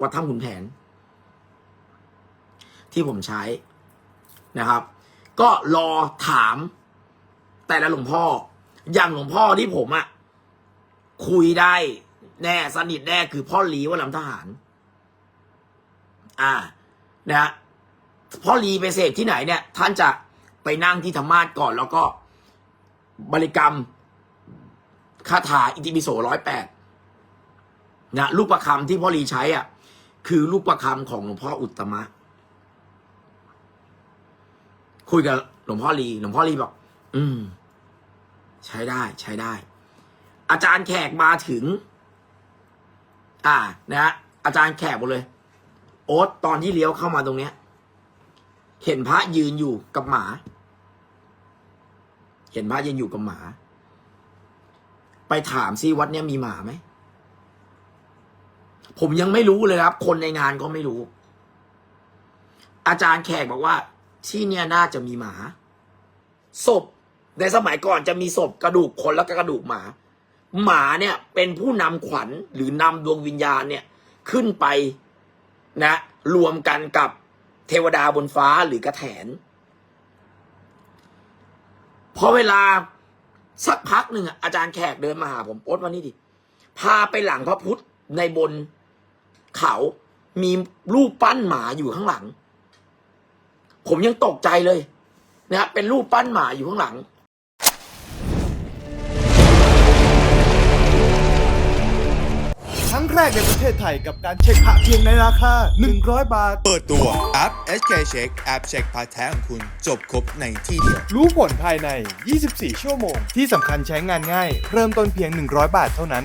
วัดถ้ำขุนแผน ที่ผมใช้นะครับ ก็รอถาม แต่ละหลวงพ่อ อย่างหลวงพ่อที่ผมอะคุยได้แน่สนิทแน่คือพ่อหลีว่าลำทหาร อ่านะฮะพ่อหลีไปเสพที่ไหนเนี่ย ท่านจะไปนั่งที่ธรรมาสก่อน แล้วก็บริกรรมคาถาอิติปิโสร้อยแปดนะลูกประคำที่พ่อหลีใช้อะ คือลูกประคำของหลวงพ่ออุตมะ คุยกับหลวงพ่อลีหลวงพ่อลีบอก อืม ใช้ได้ใช้ได้ อาจารย์แขกมาถึง อ่า นะฮะอาจารย์แขกหมดเลย โอ๊ตตอนที่เลี้ยวเข้ามาตรงเนี้ย เห็นพระยืนอยู่กับหมา เห็นพระยืนอยู่กับหมา ไปถามซิวัดเนี้ยมีหมาไหม ผมยังไม่รู้เลยครับ คนในงานก็ไม่รู้ อาจารย์แขกบอกว่า ที่เนี่ยน่าจะมีหมา ศพในสมัยก่อนจะมีศพกระดูกคนแล้วก็กระดูกหมา หมาเนี่ยเป็นผู้นำขวัญหรือนำดวงวิญญาณเนี่ยขึ้นไปนะ รวมกันกับเทวดาบนฟ้าหรือกระแถนพอเวลาสักพักหนึ่งอาจารย์แขกเดินมาหาผมโอ๊ตมานี่ดิพาไปหลังพระพุทธในบน เขามีรูปปั้นหมาอยู่ข้างหลัง ผมยังตกใจเลยนะเป็นรูปปั้นหมาอยู่ข้างหลังครั้งแรกในประเทศไทยกับการเช็คพระเพียงในราคา 100 บาท เปิดตัวแอป SK Check แอปเช็คพาร์ทแท้ของคุณจบครบในที่เดียว รู้ผลภายใน 24 ชั่วโมง ที่สำคัญใช้งานง่าย เริ่มต้นเพียง 100 บาทเท่านั้น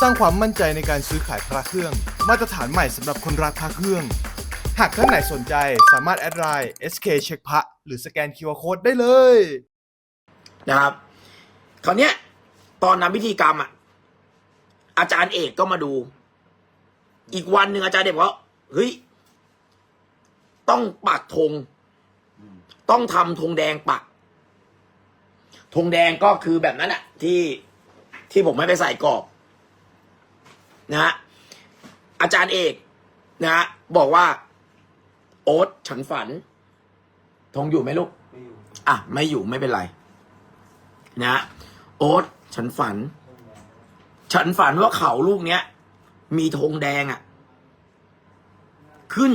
สร้างความมั่นใจในการซื้อขายพระเครื่อง มาตรฐานใหม่สำหรับคนรักพระเครื่อง หากท่านไหนสนใจสามารถแอดไลน์ SK เช็คพระหรือสแกน QR Code ได้เลยนะครับคราวเนี้ย ตอนนำพิธีกรรมอะอาจารย์เอกก็มาดู อีกวันหนึ่งอาจารย์เอกบอกว่าเฮ้ยต้องปักธงต้องทำธงแดงปักธงแดงก็คือแบบนั้นอะที่ที่ผมไม่ไปใส่กรอบ นะฮะอาจารย์เอกนะฮะบอกว่า โอ๊ตฉันฝันธงอยู่ไหมลูกอะ ไม่อยู่ไม่เป็นไร นะ โอ๊ตฉันฝัน ฉันฝันว่าเขาลูกเนี้ย มีธงแดงอะ่ะ ขึ้น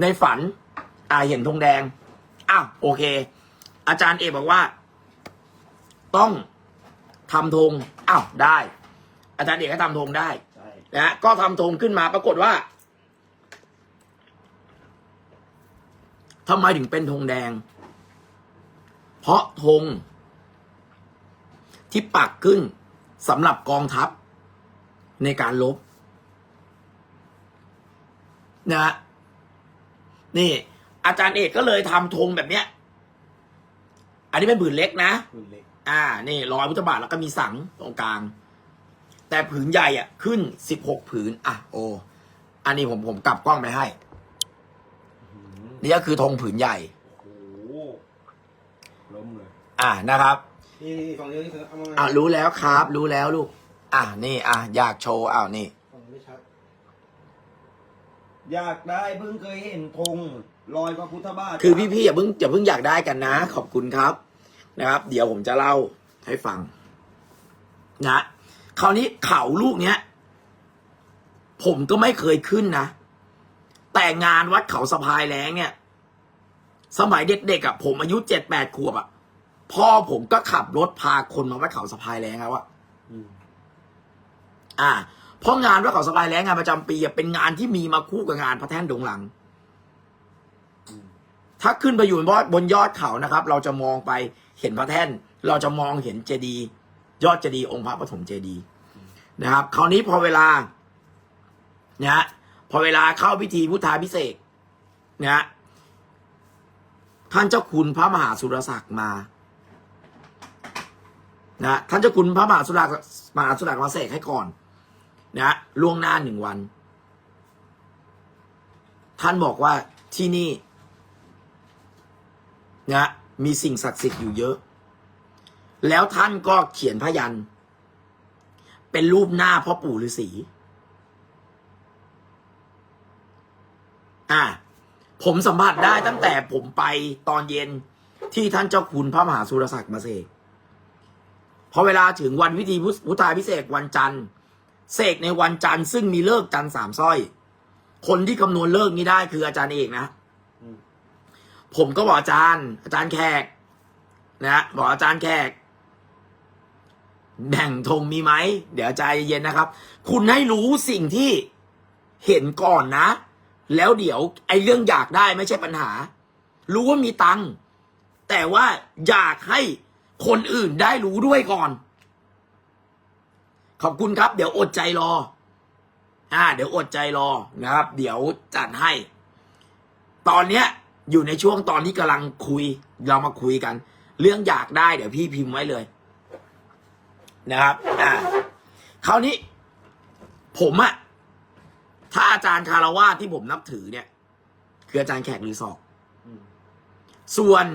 ในฝัน อ่าเห็นธงแดงอ้าวโอเค อาจารย์เอกบอกว่า ต้องทำธงอ้าวได้ อาจารย์เอกก็ทำธงได้นะฮะก็ทำธงขึ้นมาปรากฏว่าทำไมถึงเป็นธงแดง เพราะธงที่ปักขึ้นสำหรับกองทัพในการลบนะฮะนี่ อาจารย์เอกก็เลยทำธงแบบเนี้ย อันนี้เป็นผืนเล็กนะ คุณเล็ก อ่า นี่รอยพุทธบาทแล้วก็มีสังตรงกลาง แต่ผืนใหญ่อะ ขึ้นสิบหกผืน อะ โอ้อันนี้ผมผมกลับกล้องไปให้ นี่ก็คือธงผืนใหญ่ โอ้โหล้มเลยอ่านะครับ นี่นี่ฝั่งนี้นี่คือเอามาอ่ารู้แล้วครับ รู้แล้วลูก อ่านี่ อะอยากโชว์อ้าวนี่ ฝั่งนี้ไม่ชัดอยากได้เพิ่งเคยเห็นธงลอยพระพุทธบาทคือพี่ๆอย่าเพิ่งอย่าเพิ่งอยากได้กันนะ ขอบคุณครับนะครับ เดี๋ยวผมจะเล่าให้ฟัง นะ คราวนี้เขาลูกเนี้ย ผมก็ไม่เคยขึ้นนะ แต่งานวัดเขาสะพายแรงเนี่ย สมัยเด็กๆอะ ผมอายุเจ็ดแปดขวบอะ พ่อผมก็ขับรถพาคนมาวัดเขาสะพายแรงครับว่าอืมอ่าเพราะงานวัดเขาสะพายแรงงานประจำปีอะเป็นงานที่มีมาคู่กับงานพระแท่นดงหลังอืมถ้าขึ้นไปอยู่บนบนยอดเขานะครับ เราจะมองไปเห็นพระแท่น เราจะมองเห็นเจดีย์ ยอดเจดีย์องค์พระปฐมเจดีย์นะครับ คราวนี้พอเวลานะฮะพอเวลาเข้าพิธีพุทธาพิเศษนะฮะท่านเจ้าคุณพระมหาสุรศักดิ์มานะท่านเจ้าคุณพระมหาสุรศักดิ์มหาสุรศักดิ์มาเสกให้ก่อนนะล่วงหน้าหนึ่งวัน ท่านบอกว่าที่นี่นะมีสิ่งศักดิ์สิทธิ์อยู่เยอะ แล้วท่านก็เขียนพยัน เป็นรูปหน้าพ่อปู่ฤาษีอ่า ผมสัมผัสได้ตั้งแต่ผมไปตอนเย็นที่ท่านเจ้าคุณพระมหาสุรศักดิ์มาเสกพอเวลาถึงวันพิธีพุทธาพิเศษวันจันทร์เสกในวันจันทร์ซึ่งมีเลิกจันทร์สามสร้อย คนที่คำนวณเลิกนี้ได้คืออาจารย์เอกนะ ผมก็บอกอาจารย์ อาจารย์แขกนะบอกอาจารย์แขก แบ่งธงมีไหม เดี๋ยวใจเย็นนะครับ คุณให้รู้สิ่งที่เห็นก่อนนะ แล้วเดี๋ยวไอ้เรื่องอยากได้ไม่ใช่ปัญหา รู้ว่ามีตังค์แต่ว่าอยากให้คนอื่นได้รู้ด้วยก่อน ขอบคุณครับ เดี๋ยวอดใจรอ อ่า เดี๋ยวอดใจรอนะครับ เดี๋ยวจัดให้ ตอนเนี้ย อยู่ในช่วงตอนที่กำลังคุย เรามาคุยกัน เรื่องอยากได้เดี๋ยวพี่พิมพ์ไว้เลย นะครับ อ่าคราวนี้ ผมอะถ้าอาจารย์คารวาสที่ผมนับถือเนี่ย คืออาจารย์แขกรีสอร์ทส่วน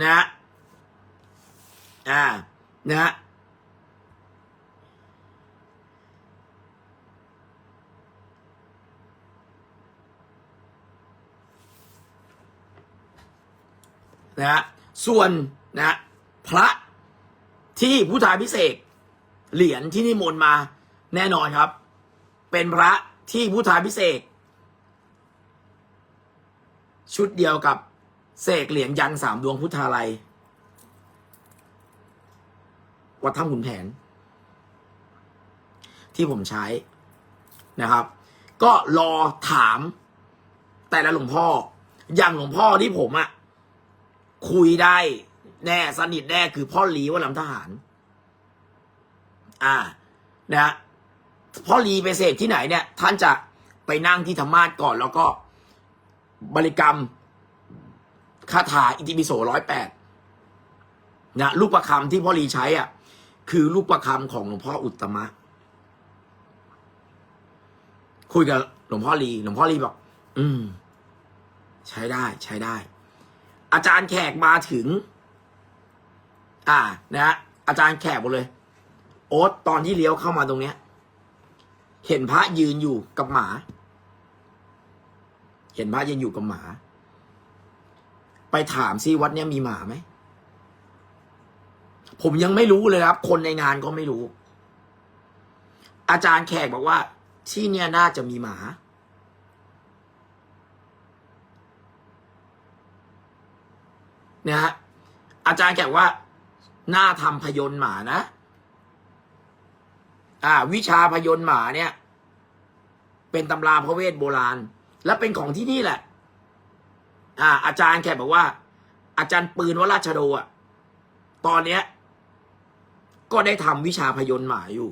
นะฮะอ่า นะฮะนะฮะส่วนนะฮะพระที่พุทธาพิเศษก เหรียญที่นิมนต์มาแน่นอนครับ เป็นพระที่พุทธาพิเศษ ชุดเดียวกับเสกเหรียญยันสามดวงพุทธาลัย วัดถ้ำขุนแผน ที่ผมใช้นะครับ ก็รอถามแต่ละหลวงพ่อ อย่างหลวงพ่อที่ผมอะคุยได้แน่สนิทแน่คือพ่อหลีวัดลำทหาร อ่านะฮะพ่อหลีไปเสกที่ไหนเนี่ย ท่านจะไปนั่งที่ธรรมาสก่อน แล้วก็บริกรรมคาถาอิติปิโสร้อยแปดนะลูกประคำที่พ่อหลีใช้อะ คือลูกประคำของหลวงพ่ออุตมะ คุยกับหลวงพ่อลีหลวงพ่อลีบอกอืม ใช้ได้ใช้ได้ อาจารย์แขกมาถึง อ่า นะฮะอาจารย์แขกบอกเลย โอ๊ตตอนที่เลี้ยวเข้ามาตรงเนี้ย เห็นพระยืนอยู่กับหมา เห็นพระยืนอยู่กับหมา ไปถามซิวัดเนี้ยมีหมาไหมผมยังไม่รู้เลยครับ คนในงานก็ไม่รู้ อาจารย์แขกบอกว่า ที่เนี่ยน่าจะมีหมา เนี่ยฮะอาจารย์แขกว่า น่าทำพยนต์หมานะ อ่า วิชาพยนต์หมาเนี่ย เป็นตำราพระเวทโบราณ และเป็นของที่นี่แหละ อ่า อาจารย์แขกบอกว่า อาจารย์ปืนวราชโดอะตอนเนี้ย ก็ได้ทำวิชาพยนต์หมาอยู่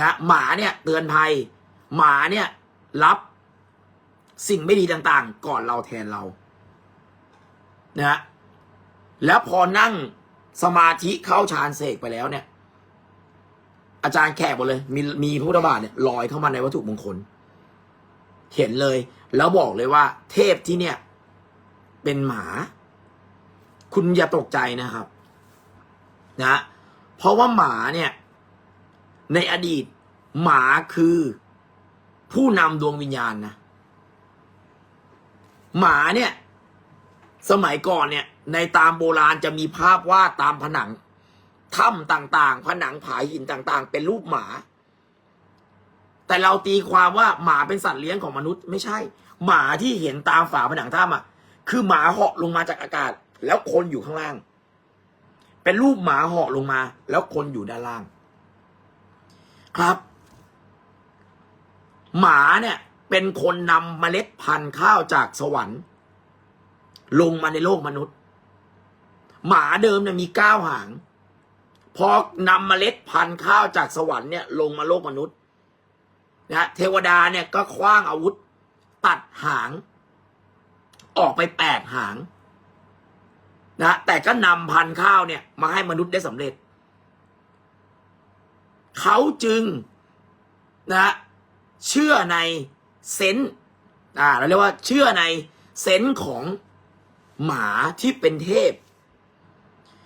นะหมาเนี่ย เตือนภัย หมาเนี่ย รับสิ่งไม่ดีต่างๆ ก่อนเราแทนเรา นะฮะแล้วพอนั่งสมาธิเข้าฌานเสกไปแล้วเนี่ย อาจารย์แขกบอกเลย มีมีพระพุทธบาทเนี่ยลอยเข้ามาในวัตถุมงคล เห็นเลย แล้วบอกเลยว่า เทพที่เนี่ย เป็นหมา คุณอย่าตกใจนะครับ นะ เพราะว่าหมาเนี่ย ในอดีต หมาคือผู้นำดวงวิญญาณนะหมาเนี่ย สมัยก่อนเนี่ย ในตามโบราณจะมีภาพวาดตามผนัง ถ้ำต่างๆ ผนังผาหินต่างๆ เป็นรูปหมา แต่เราตีความว่าหมาเป็นสัตว์เลี้ยงของมนุษย์ไม่ใช่ หมาที่เห็นตามฝาผนังถ้ำอะ คือหมาเหาะลงมาจากอากาศ แล้วคนอยู่ข้างล่าง เป็นรูปหมาเหาะลงมา แล้วคนอยู่ด้านล่าง ครับ หมาเนี่ยเป็นคนนำเมล็ดพันธุ์ข้าวจากสวรรค์ ลงมาในโลกมนุษย์ หมาเดิมเนี่ยมีเก้าหาง พอนำเมล็ดพันธุ์ข้าวจากสวรรค์เนี่ยลงมาโลกมนุษย์นะเทวดาเนี่ยก็คว้างอาวุธ ตัดหาง ออกไปแปดหางนะแต่ก็นำพันธุ์ข้าวเนี่ย มาให้มนุษย์ได้สำเร็จ เขาจึงนะเชื่อในเซนส์อ่าเราเรียกว่าเชื่อในเซนส์ของหมาที่เป็นเทพ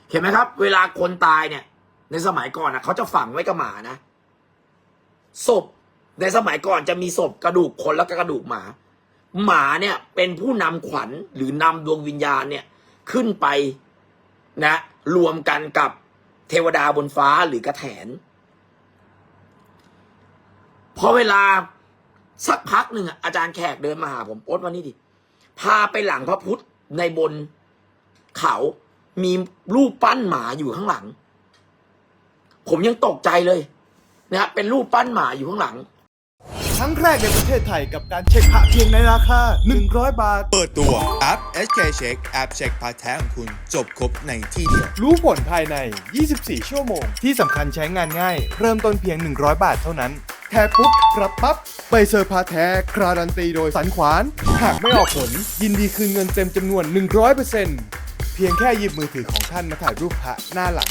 เห็นไหมครับ เวลาคนตายเนี่ย ในสมัยก่อนนะเขาจะฝังไว้กับหมานะศพในสมัยก่อนจะมีศพกระดูกคนแล้วก็กระดูกหมา หมาเนี่ยเป็นผู้นำขวัญหรือนำดวงวิญญาณเนี่ยขึ้นไปนะ รวมกันกับเทวดาบนฟ้าหรือกระแถนพอเวลาสักพักหนึ่งอาจารย์แขกเดินมาหาผมโอ๊ตมานี่ดิพาไปหลังพระพุทธในบนเขามีรูปปั้นหมาอยู่ข้างหลัง ผมยังตกใจเลยนะฮะเป็นรูปปั้นหมาอยู่ข้างหลัง ครั้งแรกในประเทศไทยกับการเช็คพระเพียงในราคา 100 บาท เปิดตัวแอป SK Check แอปเช็คพาร์ทแท้ของคุณจบครบในที่เดียว รู้ผลภายใน 24 ชั่วโมง ที่สำคัญใช้งานง่าย เริ่มต้นเพียง 100 บาทเท่านั้นแค่ปุ๊บรับปั๊บใบเซอร์พาแท้การันตีโดยสันขวาน หากไม่ออกผล ยินดีคืนเงินเต็มจำนวน 100%เพียงแค่หยิบมือถือของท่านมาถ่ายรูปพระหน้าหลัง